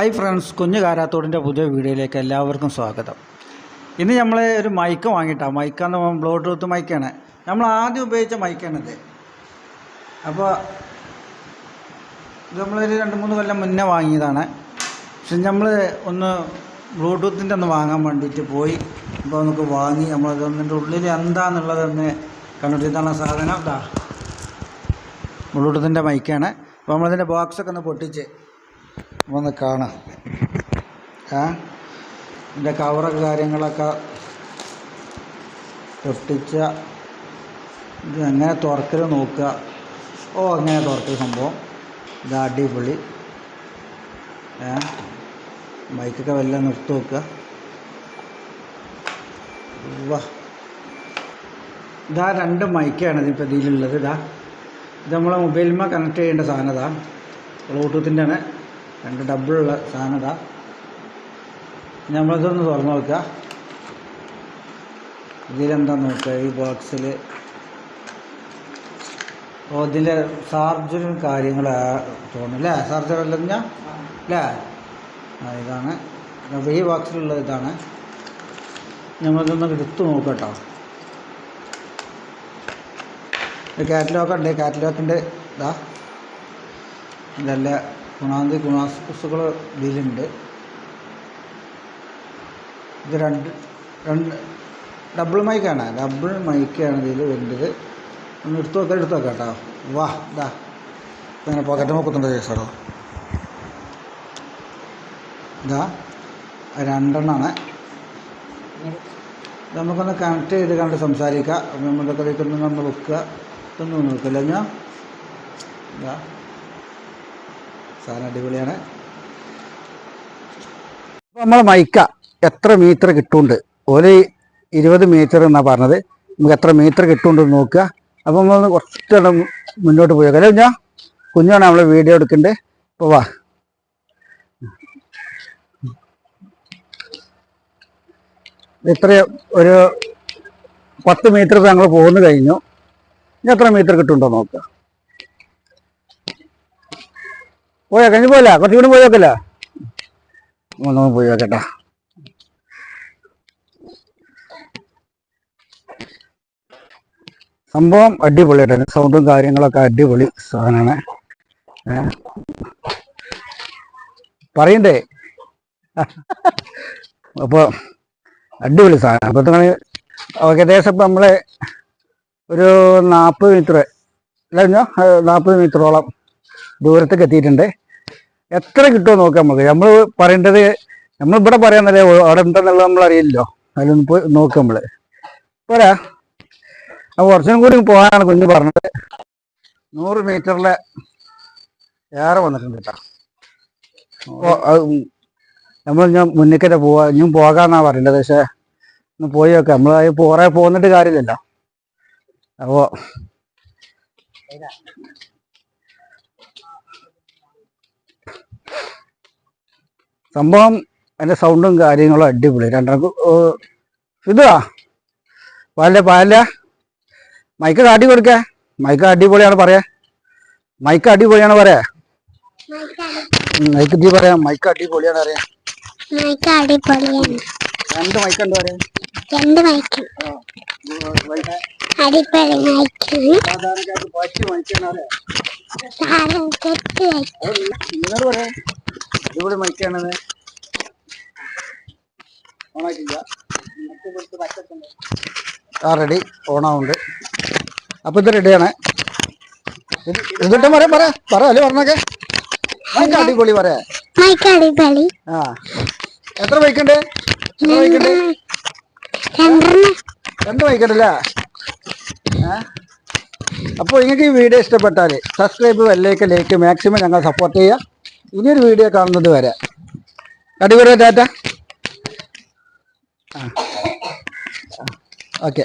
Hi friends കുഞ്ഞു കാരാത്തോടിന്റെ പുതിയ വീഡിയോയിലേക്ക് എല്ലാവർക്കും സ്വാഗതം. ഇന്ന് നമ്മൾ ഒരു മൈക്ക് വാങ്ങിയിട്ടാണ് മൈക്കാന്ന് ബ്ലൂടൂത്ത് മൈക്കാണ്. നമ്മൾ ആദ്യം ഉപയോഗിച്ച മൈക്കാണിത് അപ്പോൾ ഇത് നമ്മളൊരു രണ്ട് മൂന്ന് കൊല്ലം മുന്നേ വാങ്ങിയതാണ്. പക്ഷെ നമ്മൾ ഒന്ന് ബ്ലൂടൂത്തിന്റെ ഒന്ന് വാങ്ങാൻ വേണ്ടിയിട്ട് പോയി. അപ്പോൾ നമുക്ക് വാങ്ങി നമ്മളതൊന്നിന്റെ ഉള്ളിൽ എന്താണെന്നുള്ളതൊന്ന് കണ്ടിട്ട് ഇതാണ് സാധനം. ഇതാ. ബ്ലൂടൂത്തിന്റെ മൈക്കാണ്. അപ്പോൾ നമ്മളതിന്റെ ബോക്സൊക്കെ ഒന്ന് പൊട്ടിച്ച് ഒന്ന് കാണാം. ഏ ഇതിന്റെ കവറൊക്കെ കാര്യങ്ങളൊക്കെ പൊട്ടിച്ച ഇത് എങ്ങനെ തുറക്കൽ നോക്കുക. ഓ അങ്ങനെ തുറക്കൽ സംഭവം. ഇത് അടിപൊളി. ഏ ബൈക്കൊക്കെ വല്ല നിർത്തി നോക്കുക. വാ ഇതാ രണ്ട് മൈക്കാണ് ഇതിപ്പോൾ ഇതിലുള്ളത്. ഇതാ. ഇത് നമ്മളെ മൊബൈലിൽ കണക്ട് ചെയ്യേണ്ട സാധനം ഇതാ. ബ്ലൂടൂത്തിന്റെ ആണ് രണ്ട് ഡബിളുള്ള സാധനം ഇതാ നമ്മളിതൊന്ന് തുറന്ന് നോക്കുക. ഇതിലെന്താന്ന് നോക്കുക? ഈ ബോക്സിൽ ഓ ഇതിന്റെ ചാർജറും തോന്നുന്നു അല്ലേ? ചാർജർ അല്ല അല്ലേ? ആ ഇതാണ്. അപ്പോൾ ഈ ബോക്സിലുള്ള ഇതാണ്. നമ്മളിതൊന്ന് എടുത്ത് നോക്കട്ടോ കാറ്റലോഗ് ഉണ്ട് കാറ്റലോഗിന്റെ ഇതാ. ഇതെല്ലാം ഗുണാന്തി ഗുണാസുകൾ ഇതിലുണ്ട്. ഇത് രണ്ട് രണ്ട് ഡബിൾ മൈക്കാണ് ഡബിൾ മൈക്കാണ് ഇതിൽ വരുന്നത് ഒന്ന് എടുത്തു നോക്കാം എടുത്തു നോക്കാം കേട്ടോ. വാ ഇതാ അങ്ങനെ പോക്കറ്റ് നോക്കുന്നുണ്ട് കേട്ടോ ഇതാ രണ്ടെണ്ണമാണ് നമുക്കൊന്ന് കണക്ട് ചെയ്ത് കണ്ട് സംസാരിക്കാം. അപ്പം കളിക്കൊന്ന് നമ്മൾ വെക്കുക. ഇതൊന്നും നോക്കില്ല ഞാൻ ഇതാ സാധനം അടിപൊളിയാണ്. നമ്മളെ മൈക്ക എത്ര മീറ്റർ കിട്ടുന്നുണ്ട്? ഒരു ഇരുപത് മീറ്റർ എന്നാണ് പറഞ്ഞത്. നമുക്ക് എത്ര മീറ്റർ കിട്ടുന്നുണ്ട് എന്ന് നോക്കുക. അപ്പൊ നമ്മൾ കുറച്ചിടം മുന്നോട്ട് പോയി അല്ലേ ഞാൻ കുഞ്ഞാണ് നമ്മൾ വീഡിയോ എടുക്കണ്ടേ? അപ്പോൾ വാ. ഇത്ര ഒരു പത്ത് മീറ്റർ ഞങ്ങൾ പോകുന്നു കഴിഞ്ഞു. ഇനി എത്ര മീറ്റർ കിട്ടുന്നുണ്ടോ നോക്കുക. പോയാ? കഴിഞ്ഞ് പോയല്ല? കുറച്ചു കൂടി പോയി നോക്കല്ല? ഒന്ന് പോയി നോക്കട്ടാ. സംഭവം അടിപൊളിയായിട്ടാണ് സൗണ്ടും കാര്യങ്ങളൊക്കെ അടിപൊളി സാധനമാണ്? പറയണ്ടേ? അപ്പോൾ അടിപൊളി സാധനം. അപ്പോൾ ഏകദേശം ഇപ്പം നമ്മളെ ഒരു നാൽപ്പത് മീറ്റർ അല്ല നാൽപ്പത് മീറ്ററോളം ദൂരത്തേക്ക് എത്തിയിട്ടുണ്ട്. എത്ര കിട്ടുമോ നോക്കാം നമുക്ക് നമ്മൾ പറയേണ്ടത് നമ്മളിവിടെ പറയാന്നല്ലേ അവിടെ ഉണ്ടെന്നുള്ളത് നമ്മൾ അറിയില്ലല്ലോ. അതിലൊന്ന് പോയി നോക്കാം നമ്മൾ പോരാ. അപ്പോൾ കുറച്ചും കൂടി പോകാനാണ് കുഞ്ഞ് പറഞ്ഞത്. നൂറ് മീറ്ററിലെ ഏറെ വന്നിട്ടുണ്ട് കേട്ടോ. നമ്മൾ ഞാൻ മുന്നിക്കത്തെ പോവാ. ഇനിയും പോകാന്നാ പറയേണ്ടത്. പക്ഷേ ഒന്ന് പോയി നോക്കാം. നമ്മൾ പോറേ പോന്നിട്ട് കാര്യമില്ലല്ലോ. അപ്പോൾ സംഭവം അതിന്റെ സൗണ്ടും കാര്യങ്ങളും അടിപൊളി. രണ്ടാം ഇതാ പാല പാല മൈക്ക് കാട്ടി കൊടുക്കേ. മൈക്ക് അടിപൊളിയാണ് പറയാ. മൈക്ക് അടിപൊളിയാണ് പറയാ. മൈക്ക് തീ പറയാം. മൈക്ക് അടിപൊളിയാണ് പറയാ. മൈക്ക് അടിപൊളിയാണ്. രണ്ട് മൈക്ക് ഉണ്ട് പറയാ? രണ്ട് മൈക്ക് അടിപൊളി പറയാ. സാധനം കെട്ടി വയ്ക്കും പറയാ അടിപൊളി മൈക്കാണത് ഓണാക്കില്ല ആ റെഡി ഓണാവുണ്ട്. അപ്പൊ ഇത് റെഡിയാണ് എന്നിട്ടും പറയാം പറയാം പറ അല്ലേ പറഞ്ഞൊക്കെ മൈക്ക് അടിപൊളി പറയാ. ആ. എത്ര ബൈക്കുണ്ട് എത്ര ബൈക്കുണ്ട് രണ്ടെണ്ണം. രണ്ട് ബൈക്കുണ്ടല്ലേ അപ്പോൾ നിങ്ങൾക്ക് ഈ വീഡിയോ ഇഷ്ടപ്പെട്ടാൽ സബ്സ്ക്രൈബ് വല്ലേക്ക് ലൈക്ക് മാക്സിമം ഞങ്ങൾ സപ്പോർട്ട് ചെയ്യുക ഇനിയൊരു വീഡിയോ കാണുന്നത് വരെ. അടിപൊളി ടാറ്റ. ഓക്കെ.